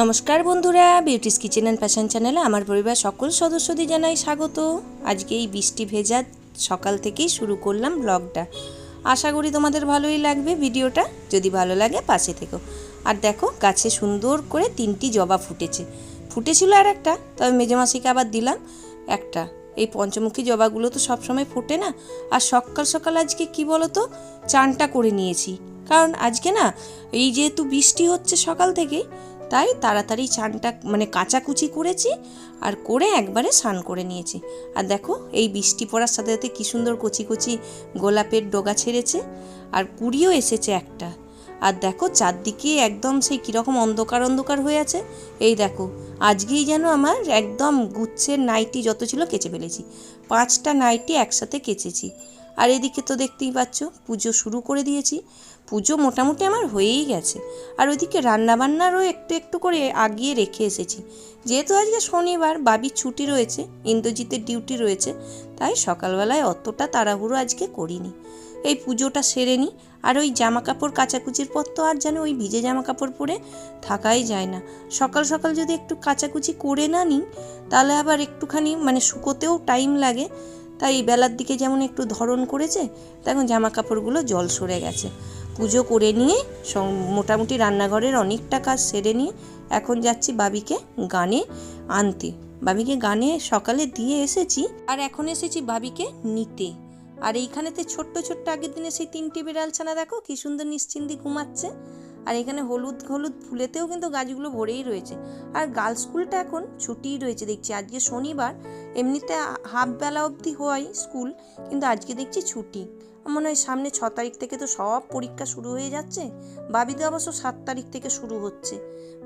নমস্কার বন্ধুরা beauties kitchen and fashion চ্যানেলে আমার পরিবার সকল সদস্যদের জানাই স্বাগত। আজকে এই বৃষ্টি ভেজা সকাল থেকেই শুরু করলাম ব্লগটা আশা করি তোমাদের ভালোই লাগবে ভিডিওটা, যদি ভালো লাগে পাশে থেকো। আর দেখো, গাছে সুন্দর করে তিনটি জবা ফুটেছে। ফুটেছিল আর একটা তবে মেজমাসিকে আবার দিলাম একটা। এই পঞ্চমুখী জবাগুলো তো সবসময় ফোটে না। আর সকাল সকাল আজকে কি বলো তো চানটা করে নিয়েছি। কারণ আজকে না, এই যেহেতু বৃষ্টি হচ্ছে সকাল থেকেই তাই তাড়াতাড়ি চানটা মানে কাচাকুচি করেছি আর করে একবারে স্নান করে নিয়েছি। আর দেখো, এই বৃষ্টি পড়ার সাথে সাথে কী সুন্দর কচি কচি গোলাপের ডোগা ছেড়েছে আর কুড়িও এসেছে একটা। আর দেখো, চারদিকে একদম সেই কীরকম অন্ধকার অন্ধকার হয়ে আছে। এই দেখো, আজকেই যেন আমার একদম গুচ্ছের নাইটি যত ছিল কেচে ফেলেছি। পাঁচটা নাইটি একসাথে কেচেছি। আর এদিকে তো দেখতেই পাচ্ছ, পুজো শুরু করে দিয়েছি। পুজো মোটামুটি আমার হয়েই গেছে। আর ওইদিকে রান্নাবান্নারও একটু একটু করে আগিয়ে রেখে এসেছি। যেহেতু আজকে শনিবার, বাবির ছুটি রয়েছে, ইন্দ্রজিতের ডিউটি রয়েছে, তাই সকালবেলায় অতটা তাড়াহুড়ো আজকে করিনি। এই পুজোটা সেরে নিই আর ওই জামা কাপড় কাচাকুচির পর তো আর যেন ওই ভিজে জামা কাপড় পরে থাকাই যায় না। সকাল সকাল যদি একটু কাচাকুচি করে না নিই, তাহলে আবার একটুখানি মানে শুকোতেও টাইম লাগে। তাই বেলার দিকে যেমন একটু ধরন করেছে তখন জামা কাপড়গুলো জল সরে গেছে। পুজো করে নিয়ে মোটামুটি রান্নাঘরের অনেকটা কাজ সেরে নিয়ে এখন যাচ্ছি বাবিকে গানে আনতে। বাবিকে গানে সকালে দিয়ে এসেছি, আর এখন এসেছি বাবিকে নিতে। আর এইখানেতে ছোট্ট ছোট্ট আগের দিনে সেই তিনটি বিড়াল ছানা দেখো, কি সুন্দর নিশ্চিন্তি ঘুমাচ্ছে। আর এখানে হলুদ হলুদ ফুলেতেও কিন্তু গাছগুলো ভরেই রয়েছে। আর গার্লস স্কুলটা এখন ছুটিই রয়েছে, দেখছি। আজকে শনিবার, এমনিতে হাফ বেলা অবধি হয় স্কুল, কিন্তু আজকে দেখছি ছুটি। মনে হয় সামনে ছ তারিখ থেকে তো সব পরীক্ষা শুরু হয়ে যাচ্ছে। বাবিদের অবশ্য সাত তারিখ থেকে শুরু হচ্ছে।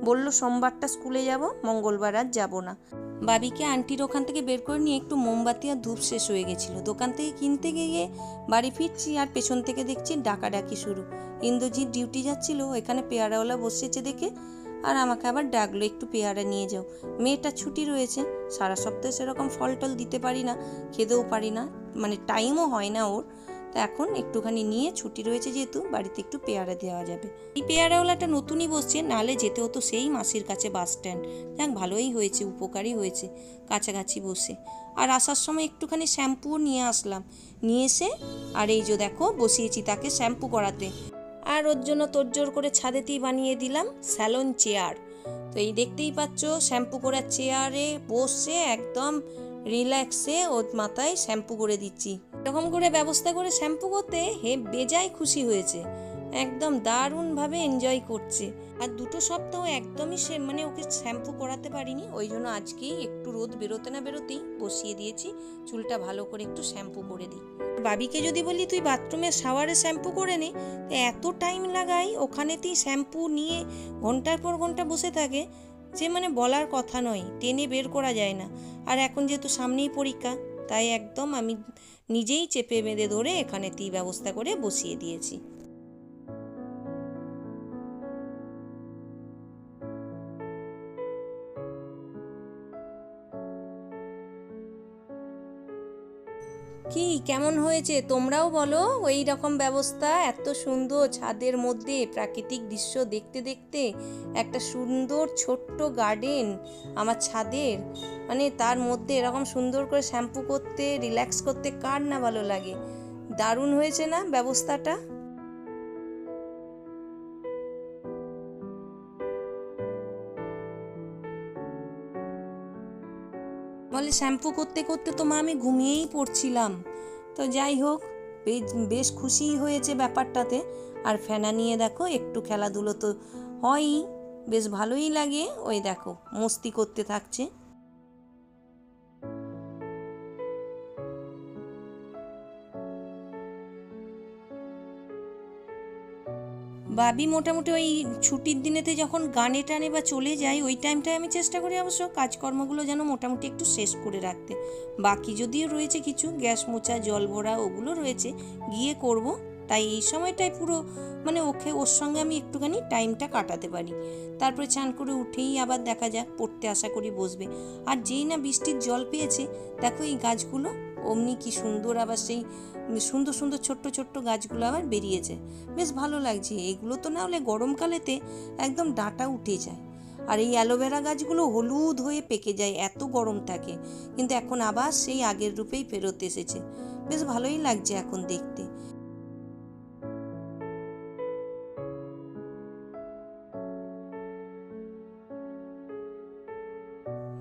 বলল, সোমবারটা স্কুলে যাব, মঙ্গলবার আর যাব না। বাবিকে আন্টির ওখান থেকে বের করে নিয়ে একটু মোমবাতি আর ধূপ শেষ হয়ে গেছিল। দোকান থেকে কিনতে গিয়ে বাড়ি ফিরছি আর পেছন থেকে দেখছি ডাকাডাকি শুরু। ইন্দ্রজিৎ ডিউটি যাচ্ছিল, এখানে পেয়ারাওয়ালা বসেছে দেখে। আর আমাকে আবার ডাকলো, একটু পেয়ারা নিয়ে যাও। মেয়েটা ছুটি রয়েছে। সারা সপ্তাহে সেরকম ফল টল দিতে পারি না, খেতেও পারি না। মানে টাইমও হয় না ওর। তা এখন একটুখানি নিয়ে ছুটি রয়েছে যেহেতু, বাড়িতে একটু পেয়ারা দেওয়া যাবে। এই পেয়ারাওয়ালাটা নতুনই বসছে নালে যেতে হতো সেই মাসির কাছে বাস স্ট্যান্ড। যাক, ভালোই হয়েছে উপকারী হয়েছে কাছাকাছি বসে। আর আসার সময় একটুখানি শ্যাম্পুও নিয়ে আসলাম। নিয়ে এসে, আর এই যে দেখো, বসিয়েছি তাকে শ্যাম্পু করাতে। আর ওর জন্য তোড়জোড় করে ছাদেতেই বানিয়ে দিলাম স্যালন চেয়ার। তো এই দেখতেই পাচ্ছ, শ্যাম্পু করার চেয়ারে বসে একদম রিল্যাক্সে ওর মাথায় শ্যাম্পু করে দিচ্ছি। এরকম করে ব্যবস্থা করে শ্যাম্পু করতে হে বেজায় খুশি হয়েছে। একদম দারুণভাবে এনজয় করছে। আর দুটো সপ্তাহ একদমই সে মানে ওকে শ্যাম্পু করাতে পারিনি, ওই জন্য আজকেই একটু রোদ বেরোতে না বেরোতেই বসিয়ে দিয়েছি, চুলটা ভালো করে একটু শ্যাম্পু করে দিই। বাবিকে যদি বলি, তুই বাথরুমে শাওয়ারে শ্যাম্পু করে নে। এত টাইম লাগাই, ওখানেতেই শ্যাম্পু নিয়ে ঘণ্টার পর ঘণ্টা বসে থাকে, যে মানে বলার কথা নয়, টেনে বের করা যায় না। আর এখন যেহেতু সামনেই পরীক্ষা, তাই একদম আমি নিজেই চেপে বেঁধে ধরে এখানে তি ব্যবস্থা করে বসিয়ে দিয়েছি। কি, কেমন হয়েছে? তোমরাও বলো। ওই রকম ব্যবস্থা, এত সুন্দর ছাদের মধ্যে প্রাকৃতিক দৃশ্য দেখতে দেখতে। একটা সুন্দর ছোট্ট গার্ডেন আমার ছাদের। মানে তার মধ্যে এরকম সুন্দর করে শ্যাম্পু করতে রিল্যাক্স করতে কার না ভালো লাগে? দারুণ হয়েছে না ব্যবস্থাটা? বলে, শ্যাম্পু করতে করতে তো মা, আমি ঘুমিয়েই পড়ছিলাম। তো যাই হোক, বেশ খুশিই হয়েছে ব্যাপারটাতে। আর ফেনা নিয়ে দেখো, একটু খেলাধুলো তো হয়ই। বেশ ভালোই লাগে। ওই দেখো, মস্তি করতে থাকছে। বাবি মোটামুটি ওই ছুটির দিনেতে যখন গানে টানে বা চলে যায়, ওই টাইমটায় আমি চেষ্টা করি অবশ্য কাজকর্মগুলো যেন মোটামুটি একটু শেষ করে রাখতে। বাকি যদিও রয়েছে কিছু, গ্যাস মোচা জল ভরা ওগুলো রয়েছে, গিয়ে করব। তাই এই সময়টায় পুরো মানে ওকে, ওর সঙ্গে আমি একটুখানি টাইমটা কাটাতে পারি। তারপরে চান করে উঠেই আবার দেখা যাক, পড়তে আশা করি বসবে। আর যেই না বৃষ্টির জল পেয়েছে, দেখো এই গাছগুলো অমনি কি সুন্দর আবার সেই সুন্দর সুন্দর ছোট্ট ছোট্ট গাছগুলো আবার বেরিয়েছে। বেশ ভালো লাগছে। এগুলো তো না হলে গরমকালেতে একদম ডাঁটা উঠে যায়। আর এই অ্যালোভেরা গাছগুলো হলুদ হয়ে পেকে যায়, এত গরম থাকে। কিন্তু এখন আবার সেই আগের রূপেই ফেরত এসেছে। বেশ ভালোই লাগছে এখন দেখতে।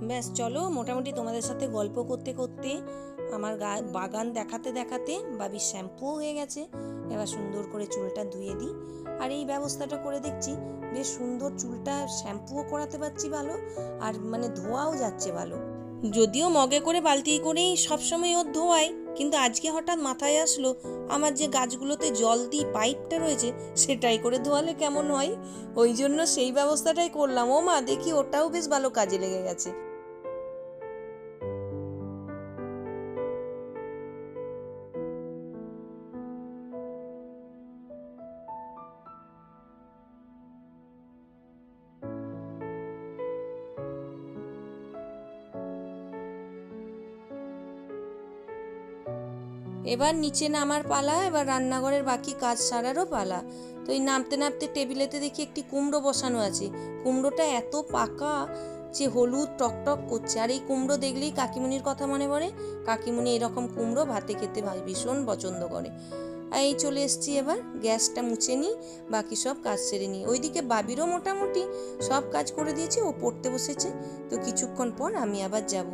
ব্যাস, চলো মোটামুটি তোমাদের সাথে গল্প করতে করতে আমার গা, বাগান দেখাতে দেখাতে বাবির শ্যাম্পুও হয়ে গেছে। এবার সুন্দর করে চুলটা ধুয়ে দিই। আর এই ব্যবস্থাটা করে দেখছি, বেশ সুন্দর চুলটা শ্যাম্পুও করাতে পারছি ভালো, আর মানে ধোয়াও যাচ্ছে ভালো। যদিও মগে করে বালতি করেই সবসময় ওর ধোয়াই কিন্তু আজকে হঠাৎ মাথায় আসলো, আমার যে গাছগুলোতে জল দিই পাইপটা রয়েছে, সেটাই করে ধোয়ালে কেমন হয়? ওই জন্য সেই ব্যবস্থাটাই করলাম। ও মা, দেখি ওটাও বেশ ভালো কাজে লেগে গেছে। এবার নিচে নামার পালা, এবার রান্নাঘরের বাকি কাজ সারারও পালা। তো এই নামতে নামতে টেবিলেতে দেখি একটি কুমড়ো বসানো আছে। কুমড়োটা এত পাকা যে হলুদ টকটক করছে। আর এই কুমড়ো দেখলেই কাকিমুনির কথা মনে পড়ে। কাকিমুনি এরকম কুমড়ো ভাতে খেতে ভীষণ পছন্দ করে। আর এই চলে এসছি এবার, গ্যাসটা মুছে নিই, বাকি সব কাজ সেরে নিই। ওইদিকে বাবিরও মোটামুটি সব কাজ করে দিয়েছে, ও পড়তে বসেছে। তো কিছুক্ষণ পর আমি আবার যাব।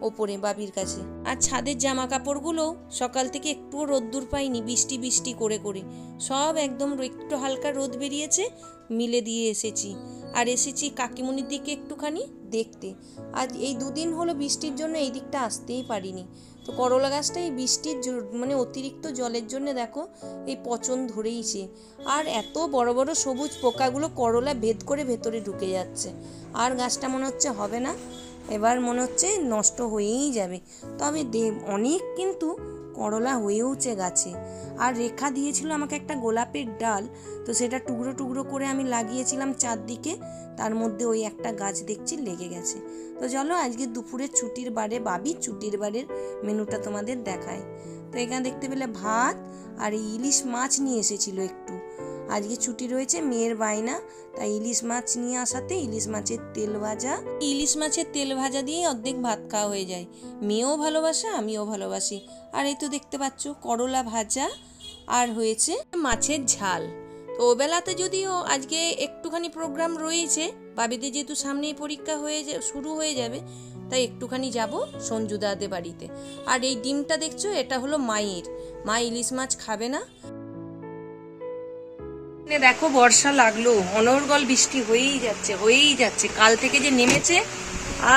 ওপরে বাবির কাছে। আর ছাদের জামা কাপড়গুলো সকাল থেকে একটুও রোদ্দুর পাইনি, বৃষ্টি বৃষ্টি করে করে। সব একদম একটু হালকা রোদ বেরিয়েছে, মিলে দিয়ে এসেছি। আর এসেছি কাকিমুনির দিকে একটুখানি দেখতে। আজ এই দুদিন হলো বৃষ্টির জন্য এই দিকটা আসতেই পারিনি। তো করলা গাছটা এই বৃষ্টির মানে অতিরিক্ত জলের জন্য দেখো, এই পচন ধরেইছে আর এত বড় বড় সবুজ পোকাগুলো করলা ভেদ করে ভেতরে ঢুকে যাচ্ছে। আর গাছটা মনে হচ্ছে হবে না। এবার মনে হচ্ছে নষ্ট হয়েই যাবে। তবে দে অনেক কিন্তু করলা হয়েওছে গাছে। আর রেখা দিয়েছিল আমাকে একটা গোলাপের ডাল, তো সেটা টুকরো টুকরো করে আমি লাগিয়েছিলাম চারদিকে। তার মধ্যে ওই একটা গাছ দেখছি লেগে গেছে। তো চলো, আজকে দুপুরের ছুটির বারে বাবি ছুটির বারের মেনুটা তোমাদের দেখায় তো এখানে দেখতে পেলে ভাত আর ইলিশ মাছ নিয়ে এসেছিল একটু। আজকে ছুটি রয়েছে, মেয়ের বায়না। তাই ইলিশ মাছ নিয়ে আসাতে ইলিশ মাছের তেল ভাজা। ইলিশ মাছের তেল ভাজা দিয়ে অর্ধেক ভাত খাওয়া হয়ে যায়। মেয়েও ভালোবাসে, আমিও ভালোবাসি। আর এই তো দেখতে পাচ্ছ, করলা ভাজা। আর হয়েছে মাছের ঝাল। তো ওবেলাতে যদিও আজকে একটুখানি প্রোগ্রাম রয়েছে, বাবিদের যেহেতু সামনেই পরীক্ষা হয়ে শুরু হয়ে যাবে, তাই একটুখানি যাব সঞ্জুদাদের বাড়িতে। আর এই ডিমটা দেখছ, এটা হলো মায়ের। মা ইলিশ মাছ খাবে না। দেখো বর্ষা লাগল, অনর্গল বৃষ্টি হয়েই যাচ্ছে হয়েই যাচ্ছে। কাল থেকে যে নেমেছে,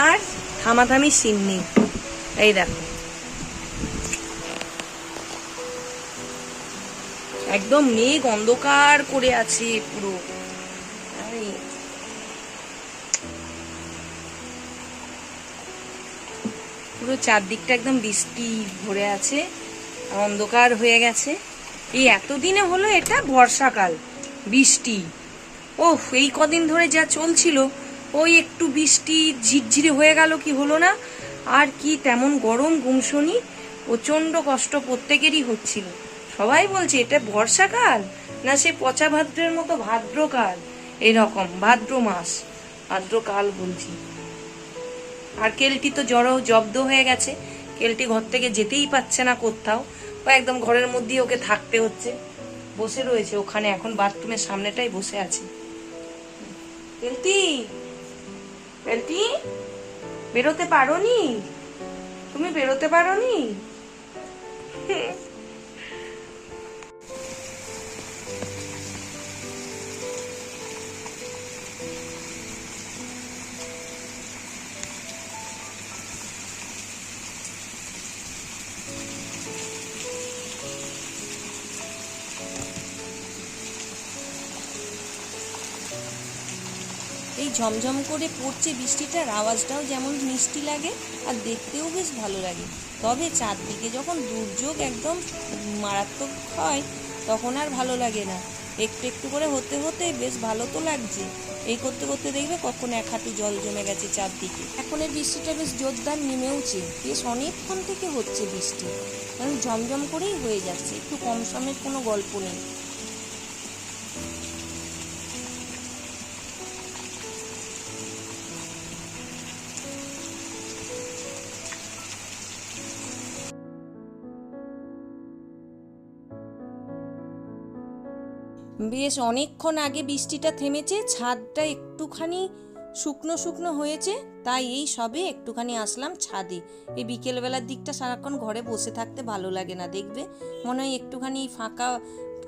আর থামাথামি সিন নেই। এই দেখো। একদম মেঘ অন্ধকার করে আছে পুরো। পুরো চারদিকটা একদম বৃষ্টি ভরে আছে, অন্ধকার হয়ে গেছে। এই এতদিনে হলো এটা বর্ষাকাল। বৃষ্টি। ওহ এই কদিন ধরে যা চলছিল, ওই একটু বৃষ্টি ঝিরঝিরে হয়ে গেল কি হলো না? আর কি তেমন গরম গুমসনি প্রচণ্ড কষ্ট প্রত্যেকেরই হচ্ছিল। সবাই বলছে, এটা বর্ষাকাল? না সে পচা ভাদ্রের মতো ভাদ্রকাল? এরকম, ভাদ্র মাস। ভাদ্রকাল বলছি। আর কেলটি তো জড়ো, জব্দ হয়ে গেছে। কেলটি ঘর থেকে যেতেই পাচ্ছে না কোথাও। ও একদম ঘরের মধ্যেই ওকে থাকতে হচ্ছে। বসে রয়েছে, ওখানে এখন বাথরুমের সামনেটাই বসে আছে। পেলতি? পেলতি? বেরোতে পারো নি তুমি বেরোতে পারোনি? এই ঝমঝম করে পড়ছে বৃষ্টিটার আওয়াজটাও যেমন মিষ্টি লাগে আর দেখতেও বেশ ভালো লাগে। তবে চারদিকে যখন দুর্যোগ একদম মারাত্মক হয়, তখন আর ভালো লাগে না। একটু একটু করে হতে হতে বেশ ভালো তো লাগছে। এই করতে করতে দেখবে কখন এক হাঁটু জল জমে গেছে চারদিকে। এখন এই বৃষ্টিটা বেশ জোরদার নেমেওছে। বেশ অনেকক্ষণ থেকে হচ্ছে বৃষ্টি। কারণ ঝমঝম করেই হয়ে যাচ্ছে। একটু কম সমের কোনো গল্প নেই। বেশ অনেকক্ষণ আগে বৃষ্টিটা থেমেছে, ছাদটা একটুখানি শুকনো শুকনো হয়েছে, তাই এই সবে একটুখানি আসলাম ছাদে। এই বিকেলবেলার দিকটা সারাক্ষণ ঘরে বসে থাকতে ভালো লাগে না, দেখবে? মনে হয় একটুখানি ফাঁকা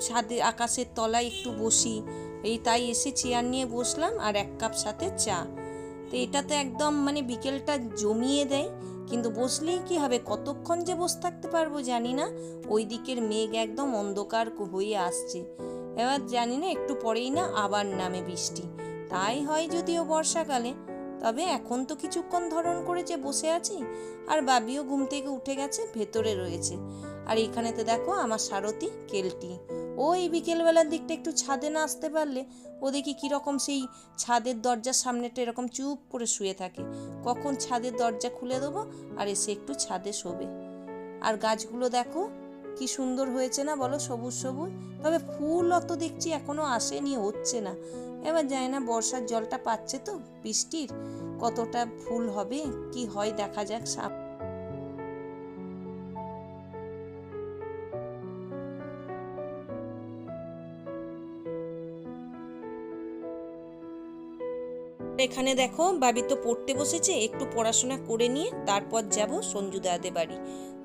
ছাদে আকাশের তলায় একটু বসি। এই তাই এসে চেয়ার নিয়ে বসলাম আর এক কাপ সাথে চা। তো এটা তো একদম মানে বিকেলটা জমিয়ে দেয়, কিন্তু বসলেই কি হবে? কতক্ষণ যে বসে থাকতে পারব জানি না। ওই দিকের মেঘ একদম অন্ধকার হয়ে আসছে। এবার জানি না, একটু পরেই না আবার নামে বৃষ্টি। তাই হয় যদিও বর্ষাকালে, তবে এখন তো কিছুক্ষণ ধরন করে যে বসে আছি, আর বাবিও ঘুম থেকে উঠে গেছে, ভেতরে রয়েছে। আর এখানে তো দেখো আমার সারথি, কেলটি। ও এই বিকেলবেলার দিকটা একটু ছাদে না আসতে পারলে, ও দেখি কীরকম সেই ছাদের দরজার সামনেটা এরকম চুপ করে শুয়ে থাকে। কখন ছাদের দরজা খুলে দেবো, আর এসে একটু ছাদে শোবে। আর গাছগুলো দেখো কি সুন্দর হয়েছে না বলো? সবুজ সবুজ। তবে ফুল অত দেখছি এখনও আসেনি, হচ্ছে না। এবার যায় না, বর্ষার জলটা পাচ্ছে তো, বৃষ্টির। কতটা ফুল হবে, কি হয় দেখা যাক সাপ এখানে দেখো, বাবি তো পড়তে বসেছে, একটু পড়াশোনা করে নিয়ে তারপর যাব সঞ্জু দাদের বাড়ি।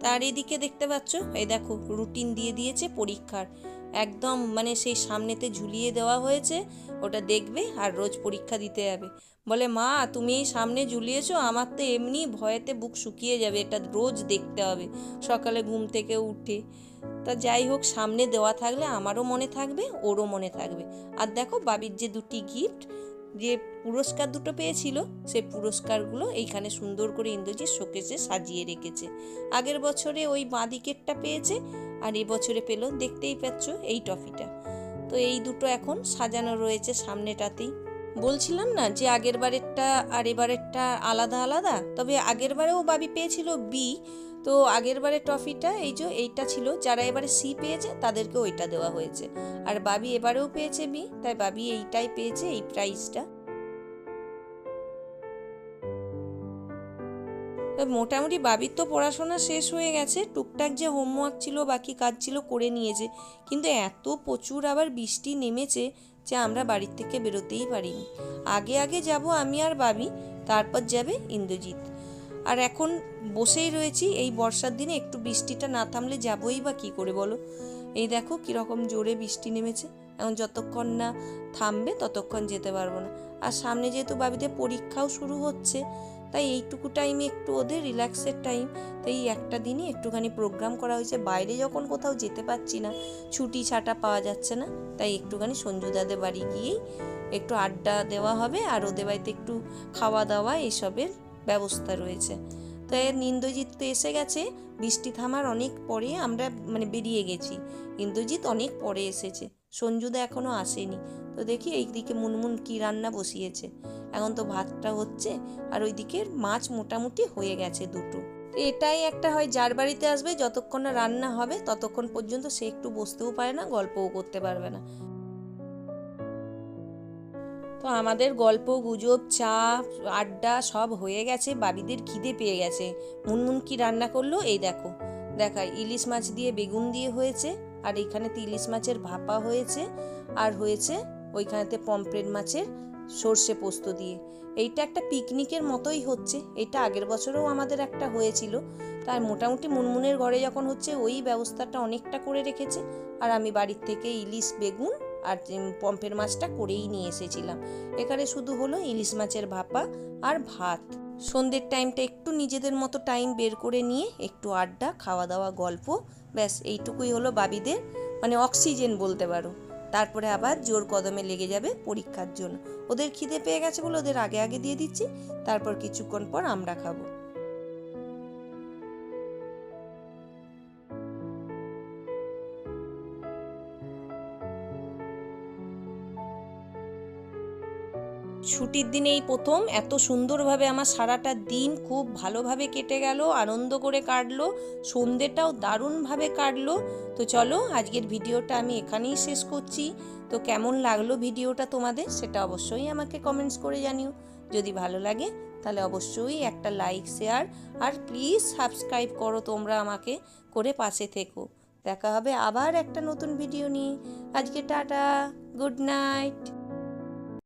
তার এদিকে দেখতে পাচ্ছ, এই দেখো রুটিন দিয়ে দিয়েছে পরীক্ষার। একদম মানে সেই সামনেতে ঝুলিয়ে দেওয়া হয়েছে, ওটা দেখবে আর রোজ পরীক্ষা দিতে যাবে। বলে, মা, তুমি এই সামনে ঝুলিয়েছো, আমার তো এমনি ভয়েতে বুক শুকিয়ে যাবে, এটা রোজ দেখতে হবে, সকালে ঘুম থেকে উঠে। তা যাই হোক, সামনে দেওয়া থাকলে আমারও মনে থাকবে, ওরও মনে থাকবে। আর দেখো, বাবির যে দুটি গিফট যে পুরস্কার দুটো পেয়েছিল, সে পুরস্কারগুলো এইখানে সুন্দর করে ইন্দ্রজিৎ শোকেসে সাজিয়ে রেখেছে। আগের বছরে ওই বাঁদিকেরটা পেয়েছে, আর এবছরে পেল, দেখতেই পাচ্ছ এই ট্রফিটা। তো এই দুটো এখন সাজানো রয়েছে সামনেটাতেই। বলছিলাম না যে আগের বারেরটা আর এবারেরটা আলাদা আলাদা? তবে আগের বারেও বাবি পেয়েছিল বি তো আগের বারের ট্রফিটা এই যে এইটা ছিল, যারা এবারে সি পেয়েছে তাদেরকে ওইটা দেওয়া হয়েছে। আর বাবি এবারেও পেয়েছে বি তাই বাবি এইটাই পেয়েছে, এই প্রাইজটা মোটামুটি বাবির তো পড়াশোনা শেষ হয়ে গেছে, টুকটাক যে হোমওয়ার্ক ছিল, বাকি কাজ ছিল করে নিয়েছে। কিন্তু এত প্রচুর আবার বৃষ্টি নেমেছে যে আমরা বাড়ির থেকে বেরোতেই পারিনি। আগে আগে যাব আমি আর বাবি, তারপর যাবে ইন্দ্রজিৎ। আর এখন বসেই রয়েছি, এই বর্ষার দিনে একটু বৃষ্টিটা না থামলে যাবই বা কি করে বলো? এই দেখো কীরকম জোরে বৃষ্টি নেমেছে। এখন যতক্ষণ না থামবে ততক্ষণ যেতে পারব না। আর সামনে যেহেতু বাবিদের পরীক্ষাও শুরু হচ্ছে তাই এইটুকু টাইমে একটু ওদের রিল্যাক্সের টাইম তাই একটা দিনই একটুখানি প্রোগ্রাম করা হয়েছে। বাইরে যখন কোথাও যেতে পারছি না, ছুটি ছাটা পাওয়া যাচ্ছে না, তাই একটুখানি সঞ্জুদাদের বাড়ি গিয়েই একটু আড্ডা দেওয়া হবে আর ওদের বাড়িতে একটু খাওয়া দাওয়া এসবের ব্যবস্থা রয়েছে। তাই এর ইন্দ্রজিৎ তো এসে গেছে, বৃষ্টি থামার অনেক পরে আমরা মানে বেরিয়ে গেছি। ইন্দ্রজিৎ অনেক পরে এসেছে। সঞ্জুদা এখনও আসেনি। তো দেখি এইদিকে মুনমুন কি রান্না বসিয়েছে। এখন তো ভাতটা হচ্ছে আর ওই ওইদিকে মাছ মোটামুটি হয়ে গেছে দুটো। এটাই একটা হয় যার বাড়িতে আসবে, যতক্ষণ না রান্না হবে ততক্ষণ পর্যন্ত সে একটু বসতেও পারে না, গল্পও করতে পারবে না। তো আমাদের গল্প, গুজব, চা, আড্ডা সব হয়ে গেছে, বাবিদের খিদে পেয়ে গেছে। মুনমুন কি রান্না করল? এই দেখো। দেখায় ইলিশ মাছ দিয়ে বেগুন দিয়ে হয়েছে। আর এইখানেতে ইলিশ মাছের ভাপা হয়েছে আর হয়েছে ওইখানেতে পমপ্লেট মাছের সর্ষে পোস্ত দিয়ে। এইটা একটা পিকনিকের মতোই হচ্ছে। এটা আগের বছরেও আমাদের একটা হয়েছিল। তার মোটামুটি মুনমুনের ঘরে যখন হচ্ছে ওই ব্যবস্থাটা অনেকটা করে রেখেছে। আর আমি বাড়ির থেকে ইলিশ, বেগুন আর পম্পের মাছটা করেই নিয়ে এসেছিলাম। এখানে শুধু হলো ইলিশ মাছের ভাপা আর ভাত। সন্ধ্যের টাইমটা একটু নিজেদের মতো টাইম বের করে নিয়ে একটু আড্ডা খাওয়া দাওয়া গল্প ব্যাস, এইটুকুই হলো বাবিদের মানে অক্সিজেন বলতে পারো। তারপরে আবার জোর কদমে লেগে যাবে পরীক্ষার জন্য। ওদের খিদে পেয়ে গেছে বলে ওদের আগে আগে দিয়ে দিচ্ছি, তারপর কিছুক্ষণ পর আমরা খাব। ছুটির দিনে এই প্রথম। এত সুন্দরভাবে আমার সারাটা দিন খুব ভালোভাবে কেটে গেল, আনন্দ করে কাটলো সন্ধ্যেটাও দারুণভাবে কাটলো। তো চলো, আজকের ভিডিওটা আমি এখানেই শেষ করছি। তো কেমন লাগল ভিডিওটা তোমাদের সেটা অবশ্যই আমাকে কমেন্টস করে জানিও। যদি ভালো লাগে, তাহলে অবশ্যই একটা লাইক শেয়ার আর প্লিজ সাবস্ক্রাইব করো তোমরা আমাকে করে পাশে থেকো। দেখা হবে আবার একটা নতুন ভিডিও নিয়ে। আজকে টাটা গুড নাইট